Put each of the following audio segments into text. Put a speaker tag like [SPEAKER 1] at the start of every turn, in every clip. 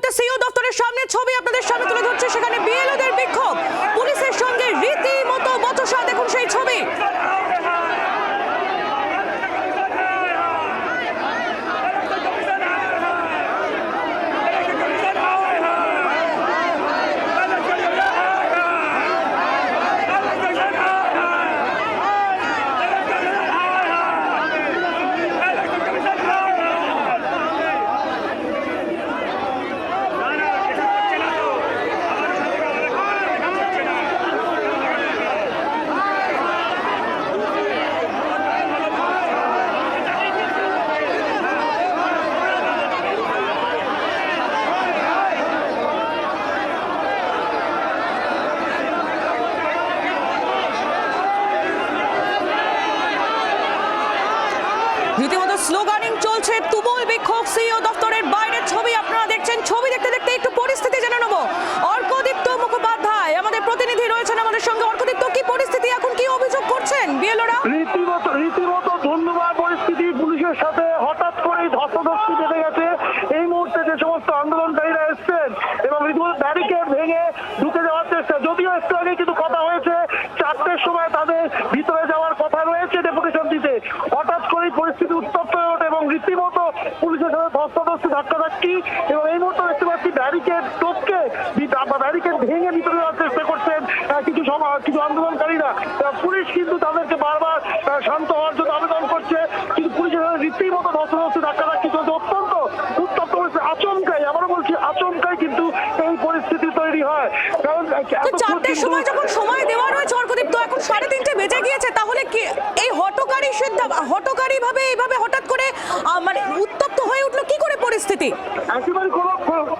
[SPEAKER 1] মুহূর্তে সিও দপ্তরের সামনে ছবি আপনাদের সামনে তুলে ধরছে সেখানে বিএলওদের বিক্ষোভ পুলিশের সঙ্গে রীতিমতো বচসা দেখুন সেই ছবি রীতিমতো স্লোগানিং চলছে তুমুল বিক্ষোভ সিও দপ্তরের বাইরের ছবি আপনারা দেখছেন ছবি দেখতে দেখতে একটু পরিস্থিতি জেনে নেব অর্কদীপ্ত মুখোপাধ্যায় আমাদের প্রতিনিধি রয়েছেন আমাদের সঙ্গে অর্কদীপ্ত কি পরিস্থিতি এখন কি অভিযোগ করছেন বিএলওরা
[SPEAKER 2] রীতিমতো রীতিমতো ধন্যবাদ পরিস্থিতি পুলিশের সাথে হঠাৎ করেই ধস্তাধস্তি বেঁধে গেছে এই মুহূর্তে যে সমস্ত আন্দোলনকারীরা এসছেন এবং রীতিমতো ব্যারিকেড ভেঙে ঢুকে যাওয়ার চেষ্টা যদিও একটু আগে কিন্তু কথা হয়েছে চারটের সময় তাদের ভিতরে যাওয়ার কথা রয়েছে ডেপুটেশন দিতে হঠাৎ করেই পরিস্থিতি উত্তপ্ত হয়ে ওঠে এবং রীতিমতো পুলিশের সাথে ধস্তাধস্তি, ধাক্কাধাক্কি এবং এই মুহূর্তে দেখতে পাচ্ছি ব্যারিকেড টোপকে ব্যারিকেড ভেঙে ভিতরে যাওয়ার চেষ্টা করছেন কিছু কিছু আন্দোলনকারীরা। পুলিশ কিন্তু তাদেরকে বারবার শান্ত হওয়ার জন্য আবেদন করছে কিন্তু পুলিশের সাথে রীতিমতো ধস্তাধস্তি ধাক্কাধাক্কি চলছে অত্যন্ত উত্তপ্ত পরিস্থিতি আচমকাই আবারও বলছি আচমকাই কিন্তু এই পরিস্থিতি তৈরি হয় কারণ আহ,
[SPEAKER 1] তো
[SPEAKER 2] এতক্ষণ
[SPEAKER 1] চারটের সময় যখন সময় দেওয়া রয়েছে তো এখন সাড়ে তিনটে বেজে গিয়েছে তাহলে কি এই হটকারী সিদ্ধা হটকারী ভাবে এইভাবে হঠাৎ করে আহ, মানে উত্তপ্ত হয়ে উঠল? কি করে পরিস্থিতি?
[SPEAKER 2] একেবারে কোনো-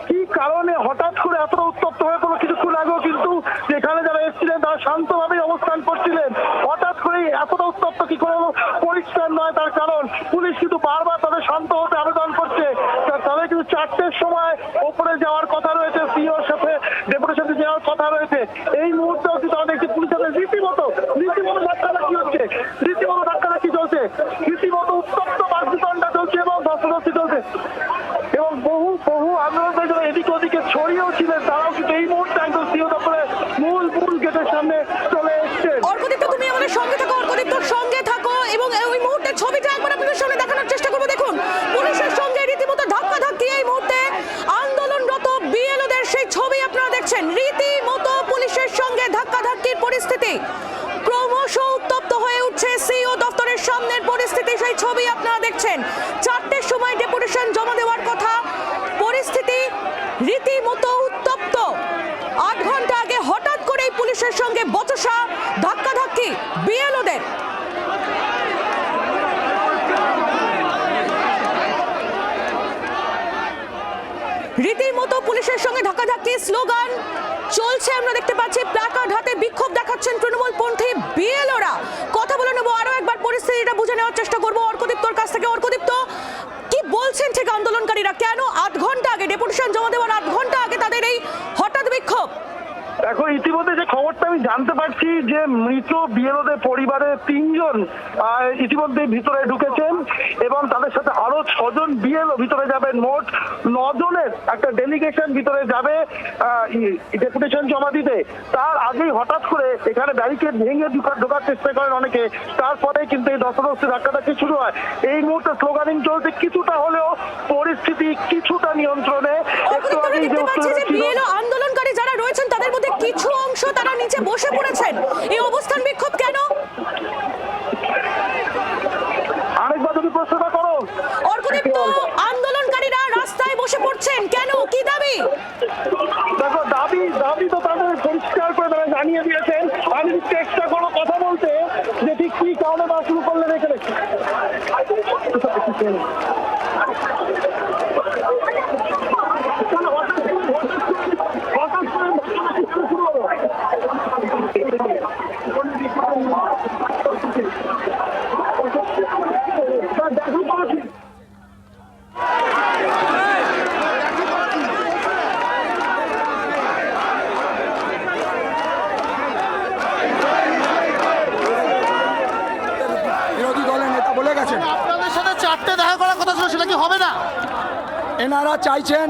[SPEAKER 2] কি কারণে হঠাৎ করে এতটা উত্তপ্ত হয়ে কোনো কিছুক্ষণ আগেও কিন্তু যেখানে যারা এসেছিলেন তারা শান্তভাবে অবস্থান করছিলেন হঠাৎ করে এতটা উত্তপ্ত কি করে হলো? পরিষ্কার নয় তার কারণ পুলিশ কিন্তু বারবার তাদের শান্ত হতে আবেদন করছে তা- তাদের কিন্তু চারটের সময় ওপরে যাওয়ার কথা রয়েছে সিওর সাথে ডেপুটেশন যাওয়ার কথা রয়েছে এই মুহূর্তেও কিন্তু আমরা দেখছি পুলিশের রীতিমতো রীতিমতো ধাক্কাধাক্কি হচ্ছে রীতিমতো ধাক্কাধাক্কি চলছে রীতিমতো উত্তপ্ত বাস্তুদণ্ডা চলছে এবং ধস্তাধস্তি চলছে এবং বহু বহু আন্দোলনকারী যারা এদিক ওদিকে ছড়িয়েও ছিলেন তারাও কিন্তু এই মুহূর্তে একদম সিও দপ্তরে মূল মূল গেটের সামনে চলে এসছেন
[SPEAKER 1] অর্কদীপ্ত তুমি আমাদের সঙ্গে থাকো অর্কদীপ্তর সঙ্গে থাকো এবং ওই মুহূর্তে ছবিটা একবার আপনাদের সামনে দেখানোর চেষ্টা করব দেখুন পুলিশের সঙ্গে রীতিমতো ধাক্কা ধাক্কি এই মুহূর্তে আন্দোলনরত বিএলওদের সেই ছবি আপনারা দেখছেন রীতিমতো পুলিশের সঙ্গে ধাক্কা ধাক্কির পরিস্থিতি ক্রমশ উত্তপ্ত হয়ে উঠছে সিও দপ্তরের সামনের পরিস্থিতি সেই ছবি আপনারা দেখছেন চারটের সময় ডেপুটেশন জমা দেওয়ার কথা পরিস্থিতি রীতিমতো উত্তপ্ত আট ঘণ্টা আগে হঠাৎ করেই পুলিশের সঙ্গে বচসা, ধাক্কাধাক্কি বিএলওদের। রীতিমতো পুলিশের সঙ্গে ধাক্কাধাক্কি স্লোগান চলছে, আমরা দেখতে পাচ্ছি। প্ল্যাকার্ড হাতে বিক্ষোভ দেখাচ্ছেন তৃণমূল পন্থী বিএলওরা। কথা বলে নেব আরও একবার, পরিস্থিতিটা বুঝে নেওয়ার চেষ্টা করব অর্কদীপ্তর কাছ থেকে। অর্কদীপ্ত, কি বলছেন ঠিক আন্দোলনকারীরা? কেন আট ঘণ্টা আগে, ডেপুটেশন জমা দেওয়ার আট ঘণ্টা আগে তাদের এই
[SPEAKER 2] দেখো ইতিমধ্যে যে খবরটা আমি জানতে পারছি যে মৃত বিএলওদের পরিবারের তিনজন ইতিমধ্যে ভিতরে ঢুকেছেন এবং তাদের সাথে আরও ছজন বিএলও ভিতরে যাবেন। মোট নজনের একটা ডেলিগেশন ভিতরে যাবে ডেপুটেশন জমা দিতে। তার আগেই হঠাৎ করে এখানে ব্যারিকেড ভেঙে ঢুকার ঢোকার চেষ্টা করেন অনেকে। তারপরে কিন্তু এই দশদশটি ধাক্কাধাক্কি শুরু হয়? এই মুহূর্তে স্লোগানিং চলছে কিছুটা হলেও পরিস্থিতি কিছুটা নিয়ন্ত্রণে। একটু আগেই যে
[SPEAKER 1] আন্দোলনকারী যারা রয়েছেন তাদের মধ্যে কিছু অংশ তারা নিচে বসে পড়েছেন। এই অবস্থান বিক্ষোভ কেন
[SPEAKER 2] আরেকবার যদি প্রশ্নটা করো
[SPEAKER 1] অর্কদীপ্ত আন্দোলনকারীরা রাস্তায় বসে পড়ছেন কেন কি দাবি
[SPEAKER 2] দেখো দাবি দাবি তো তাদের পরিষ্কার করে তারা জানিয়ে দিয়েছেন আমি যদি চেষ্টা করো কথা বলতে যে ঠিক কি কারণে বা শুরু করলেন এখানে হঠাৎ করে শুরু হলো। দেখো তো
[SPEAKER 3] বিরোধী দলের নেতা বলে গেছেন
[SPEAKER 4] আপনাদের সাথে চারটে দেখা করার কথা ছিল সেটা কি হবে না
[SPEAKER 3] এনারা চাইছেন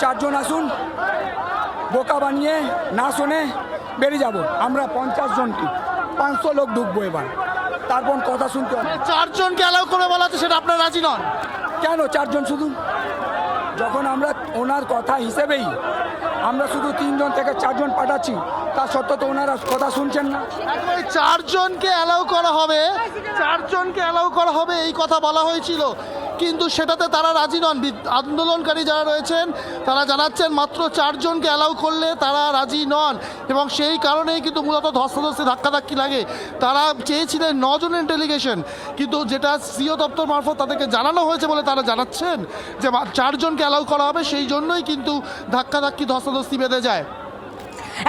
[SPEAKER 3] চারজন আসুন বোকা বানিয়ে না শুনে বেরিয়ে যাব। আমরা পঞ্চাশ জনটি পাঁচশো লোক ঢুকবো এবার। তারপর কথা শুনতে হবে।
[SPEAKER 4] চারজনকে অ্যালাউ করে বলা হচ্ছে সেটা আপনার রাজি নন?
[SPEAKER 3] কেন চারজন শুধু? যখন আমরা ওনার কথা হিসেবেই আমরা শুধু তিনজন থেকে চারজন পাঠাচ্ছি তা সত্ত্বেও তো ওনারা কথা শুনছেন না।
[SPEAKER 4] চারজনকে অ্যালাউ করা হবে চারজনকে অ্যালাউ করা হবে এই কথা বলা হয়েছিল। কিন্তু সেটাতে তারা রাজি নন। আন্দোলনকারী যারা রয়েছেন, তারা জানাচ্ছেন মাত্র চারজনকে অ্যালাউ করলে তারা রাজি নন এবং সেই কারণেই কিন্তু মূলত ধস্তাধস্তি, ধাক্কাধাক্কি লাগে। তারা চেয়েছিলেন নজনের ডেলিগেশন কিন্তু যেটা সিও দপ্তর মারফত তাদেরকে জানানো হয়েছে বলে তারা জানাচ্ছেন যে চারজনকে অ্যালাউ করা হবে, সেই জন্যই কিন্তু ধাক্কাধাক্কি, ধস্তাধস্তি বেঁধে যায়।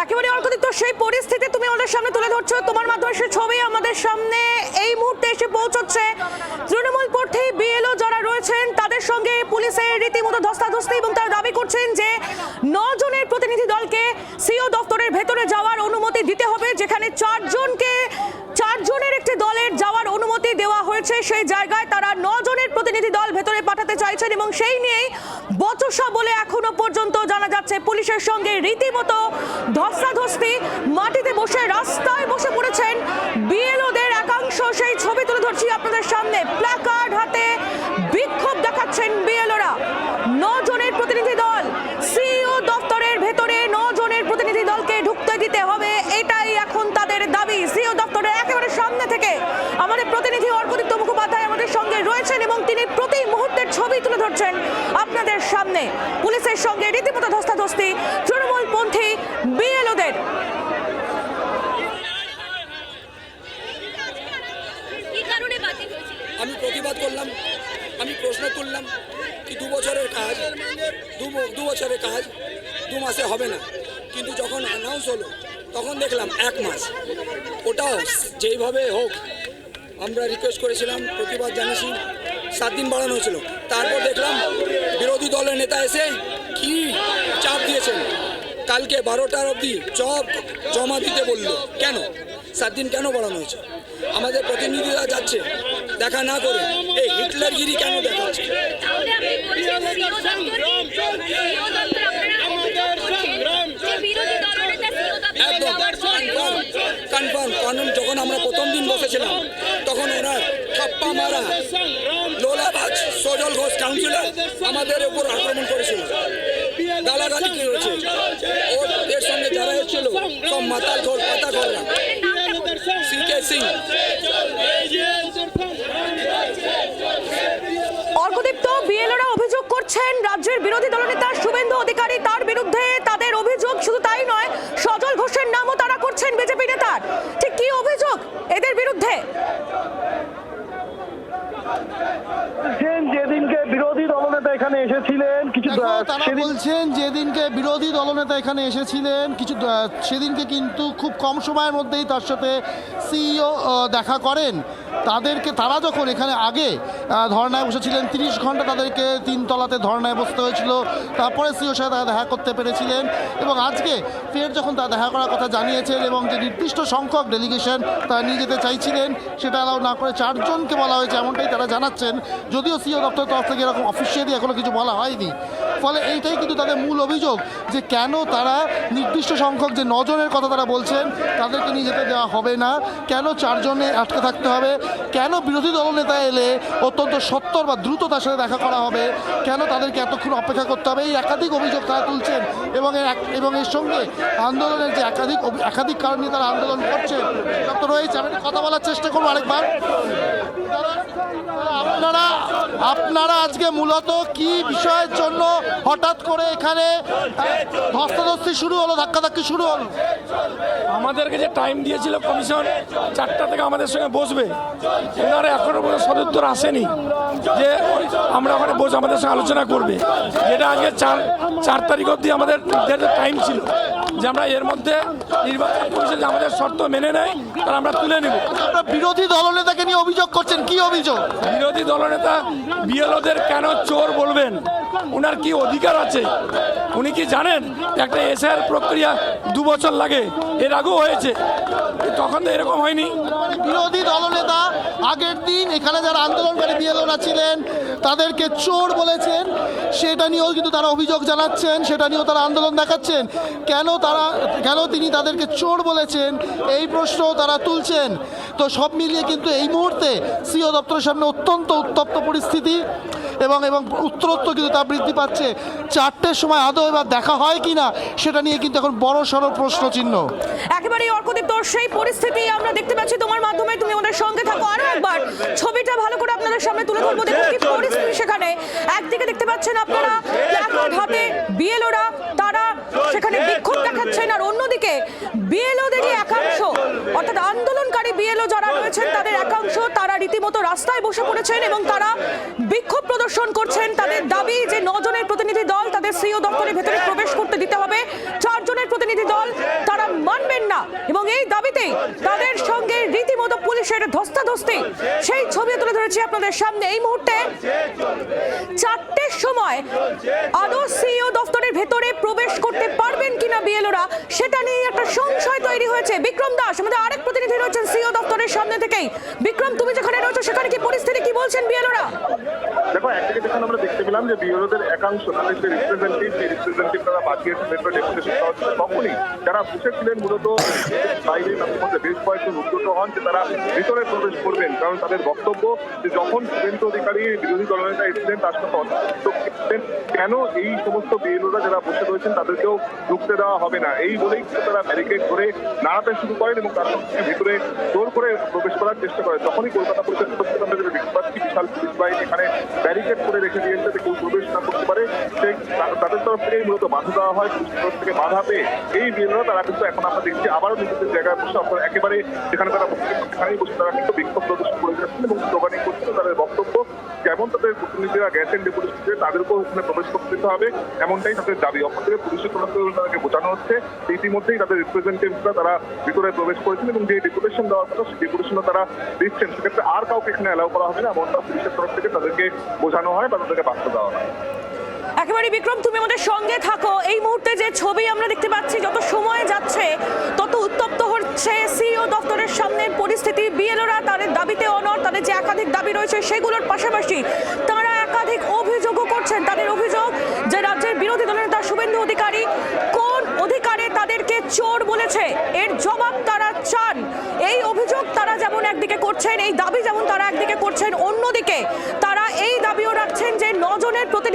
[SPEAKER 1] একেবারে অর্কদীপ্ত সেই পরিস্থিতি তুমি আমাদের সামনে তুলে ধরছো। তোমার মাধ্যমে সেই ছবি আমাদের সামনে এই মুহূর্তে এসে পৌঁছচ্ছে। তৃণমূল প্রার্থী বিএলও যারা রয়েছেন, তাদের সঙ্গে পুলিশের রীতিমতো ধস্তাধস্তি এবং তারা দাবি করছেন যে জনের প্রতিনিধি দলকে সিও দপ্তরের ভেতরে যাওয়ার অনুমতি দিতে হবে, যেখানে চারজনকে, চারজনের একটি দলের যাওয়ার অনুমতি দেওয়া হয়েছে। সেই জায়গায় তারা জনের প্রতিনিধি দল ভেতরে পাঠাতে চাইছেন এবং সেই নিয়েই বচসা বলে এখনও পর্যন্ত জানা যাচ্ছে পুলিশের সঙ্গে রীতিমতো ধস্তাধস্তি। মাটিতে বসে, রাস্তায় বসে পড়েছেন বিএলওদের একাংশ। সেই ছবি তুলে ধরছি আপনাদের সামনে। প্ল্যাকার্ড হাতে বিক্ষোভ দেখাচ্ছেন বিএলওরা। জনের প্রতিনিধি দল, সিইও দপ্তরের ভেতরে জনের প্রতিনিধি দলকে ঢুকতে দিতে হবে, এটাই এখন তাদের দাবি। সিইও দপ্তরের একেবারে সামনে থেকে আমাদের প্রতিনিধি অর্কদীপ্ত মুখোপাধ্যায় আমাদের সঙ্গে রয়েছেন এবং তিনি প্রতি মুহূর্তের ছবি তুলে ধরছেন আপনাদের সামনে। পুলিশের সঙ্গে রীতিমতো ধস্তাধস্তি, তৃণমূলপন্থী বিএলওদের।
[SPEAKER 3] আমি প্রতিবাদ করলাম, আমি প্রশ্ন তুললাম কি দু বছরের কাজ, দু বছরের কাজ দু মাসে হবে না। কিন্তু যখন অ্যানাউন্স হলো, তখন দেখলাম এক মাস। ওটাও যেইভাবে হোক, আমরা রিকোয়েস্ট করেছিলাম, প্রতিবাদ জানিয়েছি সাত দিন বাড়ানো হয়েছিল। তারপর দেখলাম বিরোধী দলের নেতা এসে কি চাপ দিয়েছেন? কালকে বারোটার অবধি চপ জমা দিতে বলল। কেন? সাত দিন কেন বাড়ানো হয়েছে? আমাদের প্রতিনিধিরা যাচ্ছে দেখা না করে এই হিটলারগিরি কেন দেখাচ্ছে? একদম কনফার্ম কনফার্ম কারণ যখন আমরা প্রথম দিন বসেছিলাম তখন ওরা ঠাপ্পা মারা। লোলাবাজ সজল ঘোষ কাউন্সিলর আমাদের উপর আক্রমণ করেছিল। গালাগালি করেছে। ওদের সঙ্গে যারা এসেছিল, সব মাতাল ঘোর, পাতা ঘোররা সি কে সিং
[SPEAKER 1] অভিযোগ করছেন, রাজ্যের বিরোধী দলনেতা শুভেন্দু অধিকারী তার বিরুদ্ধে তাদের অভিযোগ শুধু তাই নয়, সজল ঘোষের নামও তারা করছেন বিজেপি নেতার। ঠিক কি অভিযোগ এদের বিরুদ্ধে
[SPEAKER 2] বলছেন যেদিনকে বিরোধী দলনেতা এখানে এসেছিলেন কিছু
[SPEAKER 4] তারা বলছেন যেদিনকে বিরোধী দলনেতা এখানে এসেছিলেন কিছু সেদিনকে কিন্তু খুব কম সময়ের মধ্যেই তার সাথে সিইও দেখা করেন। তাদেরকে তারা যখন এখানে আগে ধর্নায় বসেছিলেন, তিরিশ ঘণ্টা তাদেরকে তিনতলাতে ধর্নায় বসতে হয়েছিল। তারপরে সিইও সাহেব তারা দেখা করতে পেরেছিলেন এবং আজকে ফের যখন তারা দেখা করার কথা জানিয়েছেন এবং যে নির্দিষ্ট সংখ্যক ডেলিগেশন তারা নিয়ে যেতে চাইছিলেন, সেটা অ্যালাউ না করে চারজনকে বলা হয়েছে, এমনটাই তারা জানাচ্ছেন। যদিও সিও দপ্তর তরফ থেকে এরকম অফিসিয়ালি এখনও কিছু বলা হয়নি। ফলে এইটাই কিন্তু তাদের মূল অভিযোগ যে কেন তারা নির্দিষ্ট সংখ্যক যে নজনের কথা তারা বলছেন, তাদেরকে নিয়ে যেতে দেওয়া হবে না। কেন চারজনে আটকে থাকতে হবে? কেন বিরোধী দলনেতা এলে অত্যন্ত সত্তর বা দ্রুত তার সাথে দেখা করা হবে? কেন তাদেরকে এতক্ষণ অপেক্ষা করতে হবে? এই একাধিক অভিযোগ তারা তুলছেন এবং এবং এর সঙ্গে আন্দোলনের যে একাধিক একাধিক কারণে তারা আন্দোলন করছেন। ডক্টর রয়েছে আমি কথা বলার চেষ্টা করব আরেকবার। আপনারা আপনারা আজকে মূলত কি বিষয়ের জন্য হঠাৎ করে এখানে ধস্তাধস্তি শুরু হলো ধাক্কাধাক্কি শুরু হলো।
[SPEAKER 5] আমাদেরকে যে টাইম দিয়েছিল কমিশন চারটা থেকে আমাদের সঙ্গে বসবে ওনারা এখনও পর্যন্ত সদুত্তর আসেনি যে আমরা ওখানে বসে আমাদের সঙ্গে আলোচনা করবে। যেটা আজকে চার চার তারিখ অবধি আমাদের টাইম ছিল যে আমরা এর মধ্যে নির্বাচন কমিশন যে আমাদের শর্ত মেনে নেয় তারা আমরা তুলে নেব।
[SPEAKER 4] বিরোধী দলনেতাকে নিয়ে অভিযোগ করছেন কি অভিযোগ?
[SPEAKER 5] বিরোধী দলনেতা বিএলওদের কেন চোর বলবেন? ওনার কি অধিকার আছে। উনি কি জানেন? একটা এসআর প্রক্রিয়া দু বছর লাগে। এর আগেও হয়েছে। তখন তো এরকম হয়নি।
[SPEAKER 4] বিরোধী দলনেতা আগের দিন এখানে যারা আন্দোলনকারী বিএলওরা ছিলেন তাদেরকে চোর বলেছেন। সেটা নিয়েও কিন্তু তারা অভিযোগ জানাচ্ছেন সেটা নিয়েও তারা আন্দোলন দেখাচ্ছেন। কেন তারা কেন তিনি তাদেরকে চোর বলেছেন? এই প্রশ্ন তারা তুলছেন। তো সব মিলিয়ে কিন্তু এই মুহূর্তে সিও দপ্তরের সামনে অত্যন্ত উত্তপ্ত পরিস্থিতি এবং এবং উত্তরোত্তর কিন্তু তা বৃদ্ধি পাচ্ছে। চারটের সময় আদৌ এবার দেখা হয় কি না সেটা নিয়ে কিন্তু এখন বড় সড় প্রশ্ন চিহ্ন
[SPEAKER 1] একেবারেই অর্কদীপ তোর সেই পরিস্থিতি আমরা দেখতে পাচ্ছি তোমার মাধ্যমে, তুমি আমাদের সঙ্গে থাকো। আরও একবার ছবিটা ভালো করে আপনাদের সামনে তুলে ধরবো। দেখুন কি পরিস্থিতি সেখানে। একদিকে দেখতে পাচ্ছেন আপনারা প্ল্যাকার্ড হাতে বিএলওরা, তারা সেখানে বিক্ষোভ দেখাচ্ছেন। আর অন্যদিকে বিএলওদেরই একাংশ, অর্থাৎ আন্দোলনকারী বিএলও যারা রয়েছেন, তাদের একাংশ, তারা রীতিমতো রাস্তায় বসে পড়েছেন এবং তারা বিক্ষোভ প্রদর্শন করছেন। তাদের দাবি যে নজনের প্রতিনিধি দল তাদের সিও দপ্তরের ভেতরে প্রবেশ করতে দিতে হবে। চারজনের প্রতিনিধি দল, তারা মানবেন না। এবং এই দাবিতেই তাদের সঙ্গে রীতিমতো পুলিশের ধস্তাধস্তি। সেই ছবি তুলে ধরেছি আপনাদের সামনে। এই মুহূর্তে চারটের সময় আদৌ সিইও দপ্তরের ভেতরে প্রবেশ করতে পারবেন কিনা বিএলওরা, সেটা নিয়ে একটা সংশয় তৈরি হয়েছে। বিক্রম দাস, আমাদের আরেক প্রতিনিধি রয়েছেন সিইও দপ্তরের সামনে থেকেই। বিক্রম, তুমি যেখানে রয়েছো, সেখানে কি পরিস্থিতি কি বলছেন বিএলওরা?
[SPEAKER 6] দেখো একদিকে যখন আমরা দেখতে পেলাম যে বিরোধীদের একাংশ তাদের যে রিপ্রেজেন্টেটিভ সেই রিপ্রেজেন্টেটিভ তারা পাঠিয়েছে মেট্রো ডেপুটেশন তখনই যারা বসেছিলেন মূলত বাইরে মধ্যে বেশ কয়েকজন উদ্যত হন যে তারা ভিতরে প্রবেশ করবেন। কারণ তাদের বক্তব্য যে যখন শুভেন্দু অধিকারী, বিরোধী দলনেতা এসেছিলেন, তার সাথে অন্তর্ভুক্ত কেন এই সমস্ত বিএলওরা যারা বসে রয়েছেন, তাদেরকেও ঢুকতে দেওয়া হবে না? এই বলেই তারা ব্যারিকেড ধরে নাড়াতে শুরু করেন এবং তার ভিতরে জোর করে প্রবেশ করার চেষ্টা করেন। তখনই কলকাতা পুলিশের তরফ থেকে আমরা যেটা দেখতে পাচ্ছি বিশাল পুলিশ বাহিনী এখানে ব্যারিকেড করে রেখে দিয়েছে, যাতে কেউ প্রবেশ না করতে পারে। তাদের তরফ থেকেই মূলত বাধা দেওয়া হয় পুলিশের তরফ থেকে বাধা পেয়ে এই বিএলওরা তারা কিন্তু এখন আমরা দেখছি আবারও নিজেদের জায়গায় বসে আপনার একেবারে যেখানে তারা সেখানেই বসে তারা কিন্তু বিক্ষোভ প্রদর্শন করে যাচ্ছেন এবং স্লোগানিং করছেন, তাদের বক্তব্য যেমন তাদের প্রতিনিধিরা গেছেন ডেপুটেশন তাদেরকেও ওখানে প্রবেশ করতে দিতে হবে, এমনটাই তাদের দাবি। অপরদিকে পুলিশের তরফ থেকে তাদেরকে বোঝানো হচ্ছে, ইতিমধ্যেই তাদের রিপ্রেজেন্টেটিভরা তারা ভিতরে প্রবেশ করেছেন এবং যে ডেপুটেশন দেওয়ার কথা, সেই ডেপুটেশনও তারা দিচ্ছেন। সেক্ষেত্রে আর কাউকে এখানে অ্যালাউ করা হবে না, এমনটা পুলিশের তরফ থেকে তাদেরকে বোঝানো হয় বা তাদেরকে বার্তা দেওয়া হয়।
[SPEAKER 1] একেবারে বিক্রম, তুমি আমাদের সঙ্গে থাকো। এই মুহূর্তে যে ছবি আমরা দেখতে পাচ্ছি, যত সময় যাচ্ছে, তত উত্তপ্ত হচ্ছে সিইও দপ্তরের সামনের পরিস্থিতি। বিএলওরা তাদের দাবিতে অনর তাদের যে একাধিক দাবি রয়েছে সেগুলোর পাশাপাশি তারা একাধিক অভিযোগও করছেন। তাদের অভিযোগ যে রাজ্যের বিরোধী দলের নেতা শুভেন্দু অধিকারী কোন অধিকারে তাদেরকে চোর বলেছে? এর জবাব তারা চান। এই অভিযোগ তারা যেমন একদিকে করছেন, এই দাবি যেমন তারা একদিকে করছেন অন্যদিকে তারা এই দাবিও রাখছেন যে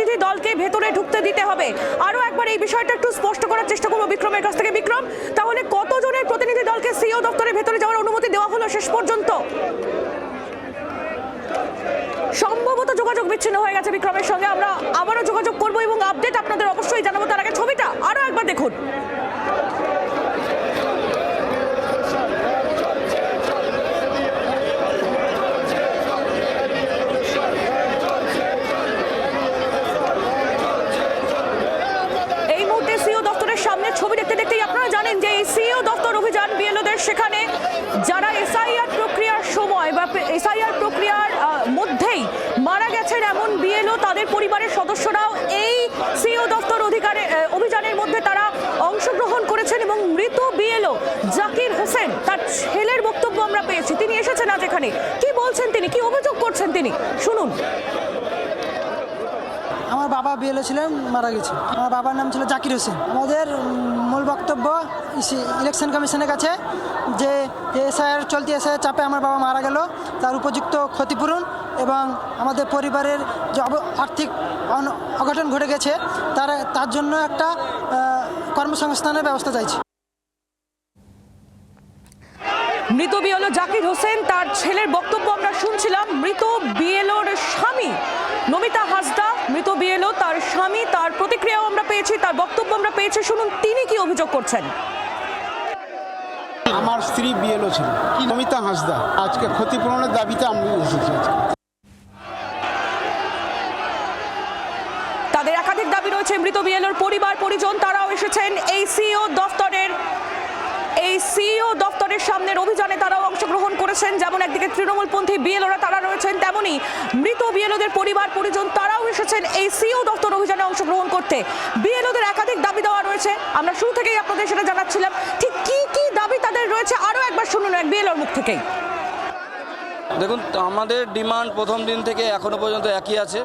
[SPEAKER 1] প্রতিনিধি দলকে ভেতরে ঢুকতে দিতে হবে। আরও একবার এই বিষয়টা একটু স্পষ্ট করার চেষ্টা করব বিক্রমের কাছ থেকে। বিক্রম, তাহলে কতজনের প্রতিনিধি দলকে সিও দপ্তরের ভেতরে যাওয়ার অনুমতি দেওয়া হলো শেষ পর্যন্ত? সম্ভবত যোগাযোগ বিচ্ছিন্ন হয়ে গেছে বিক্রমের সঙ্গে। আমরা আবারও যোগাযোগ করব এবং আপডেট আপনাদের অবশ্যই জানাব তার আগে ছবিটা। আরও একবার দেখুন এই মুহূর্তে সিও দপ্তরের সামনে ছবি দেখতে দেখতেই আপনারা জানেন যে এই সিও দপ্তর অভিযান বিএলওদের সেখানে যারা এসআইআর প্রক্রিয়ার সময় বা এসআইআর প্রক্রিয়ার আহ, মধ্যেই মারা গেছেন এমন বিএলও তাদের পরিবারের সদস্যরাও এই সিও দপ্তর অধিকারে আহ, অভিযানের মধ্যে তারা অংশগ্রহণ করেছেন এবং মৃত বিএলও জাকির হোসেন তার ছেলের বক্তব্য আমরা পেয়েছি তিনি এসেছেন আজ এখানে। কি বলছেন তিনি? কি অভিযোগ করছেন তিনি? শুনুন।
[SPEAKER 7] আমার বাবা বিএলও ছিলেন, মারা গেছে। আমার বাবার নাম ছিল জাকির হোসেন। আমাদের মূল বক্তব্য ইলেকশন কমিশনের কাছে যে এসআইআর চলতি এসআইআর চাপে আমার বাবা মারা গেল, তার উপযুক্ত ক্ষতিপূরণ এবং আমাদের পরিবারের যে আর্থিক অঘটন ঘটে গেছে, তার তার জন্য একটা কর্মসংস্থানের ব্যবস্থা চাইছি।
[SPEAKER 1] মৃত বিএলও জাকির হোসেন তার ছেলের বক্তব্য আমরা শুনছিলাম। মৃত বিএলওর স্বামী নমিতা হাসদা মৃত বিএলও তার স্বামী তার প্রতিক্রিয়াও আমরা পেয়েছি তার বক্তব্য আমরা পেয়েছি। শুনুন তিনি কি অভিযোগ করছেন?
[SPEAKER 8] আমার স্ত্রী বিএলও ছিল নমিতা হাসদা। আজকে ক্ষতিপূরণের দাবিতে আমি এসেছি
[SPEAKER 1] তাদের একাধিক দাবি রয়েছে মৃত বিএলওর পরিবার পরিজন তারাও এসেছেন। এই সিও দফতরের সিইও দপ্তরের সামনের অভিযানে তারাও অংশগ্রহণ করেছেন। যেমন একদিকে তৃণমূলপন্থী বিএলওরা তারা রয়েছেন, তেমনি মৃত বিএলওদের পরিবার, পরিজন তারাও এসেছেন এই সিইও দপ্তর অভিযানে অংশগ্রহণ করতে। বিএলওদের একাধিক দাবি দেওয়া রয়েছে। আমরা শুরু থেকেই আপনাদের সেটা জানাচ্ছিলাম। ঠিক কি কি দাবি তাদের রয়েছে? আরও একবার শুনুন এক বিএলওর মুখ থেকেই।
[SPEAKER 9] দেখুন, আমাদের ডিমান্ড প্রথম দিন থেকে এখনও পর্যন্ত একই আছে।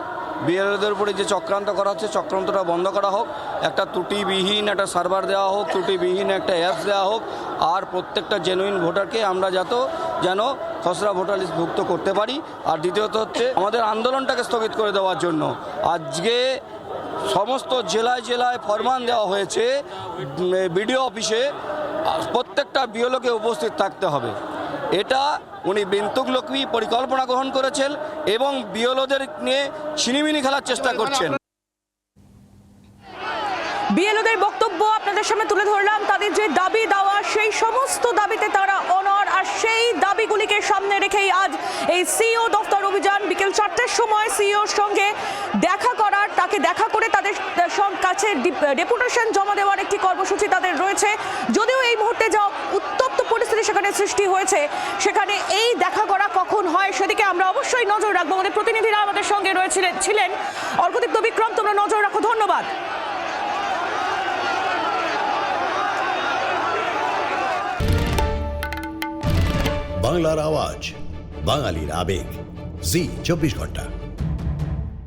[SPEAKER 9] বিএলওদের উপরে যে চক্রান্ত করা হচ্ছে, চক্রান্তটা বন্ধ করা হোক, একটা ত্রুটিবিহীন একটা সার্ভার দেওয়া হোক, ত্রুটিবিহীন একটা অ্যাপস দেওয়া হোক, আর প্রত্যেকটা জেনুইন ভোটারকে আমরা যত, যেন খসড়া ভোটার লিস্ট ভুক্ত করতে পারি। আর দ্বিতীয়ত হচ্ছে, আমাদের আন্দোলনটাকে স্থগিত করে দেওয়ার জন্য। আজকে সমস্ত জেলায় জেলায় ফরমান দেওয়া হয়েছে বিডিও অফিসে প্রত্যেকটা বিওলোকে উপস্থিত থাকতে হবে। এটা উনি বিন্তুক লক্ষ্মী পরিকল্পনা গ্রহণ করেছেন এবং বিওলোদের নিয়ে ছিনিমিনি খেলার চেষ্টা করছেন।
[SPEAKER 1] বিএলওদের বক্তব্য আপনাদের সামনে তুলে ধরলাম। তাদের যে দাবি দেওয়া, সেই সমস্ত দাবিতে তারা অনর আর সেই দাবিগুলিকে সামনে রেখেই আজ এই সিইও দফতর অভিযান বিকেল চারটের সময় সিইওর সঙ্গে দেখা করার, তাকে দেখা করে তাদের কাছে ডেপুটেশন জমা দেওয়ার একটি কর্মসূচি তাদের রয়েছে। যদিও এই মুহূর্তে যা উত্তপ্ত পরিস্থিতি সেখানে সৃষ্টি হয়েছে, সেখানে এই দেখা করা কখন হয় সেদিকে আমরা অবশ্যই নজর রাখব আমাদের প্রতিনিধিরা আমাদের সঙ্গে রয়েছিলেন ছিলেন অর্কদীপ্ত বিক্রম, তোমরা নজর রাখো, ধন্যবাদ।
[SPEAKER 10] বাংলার আওয়াজ, বাঙালির আবেগ, জি, চব্বিশ ঘণ্টা।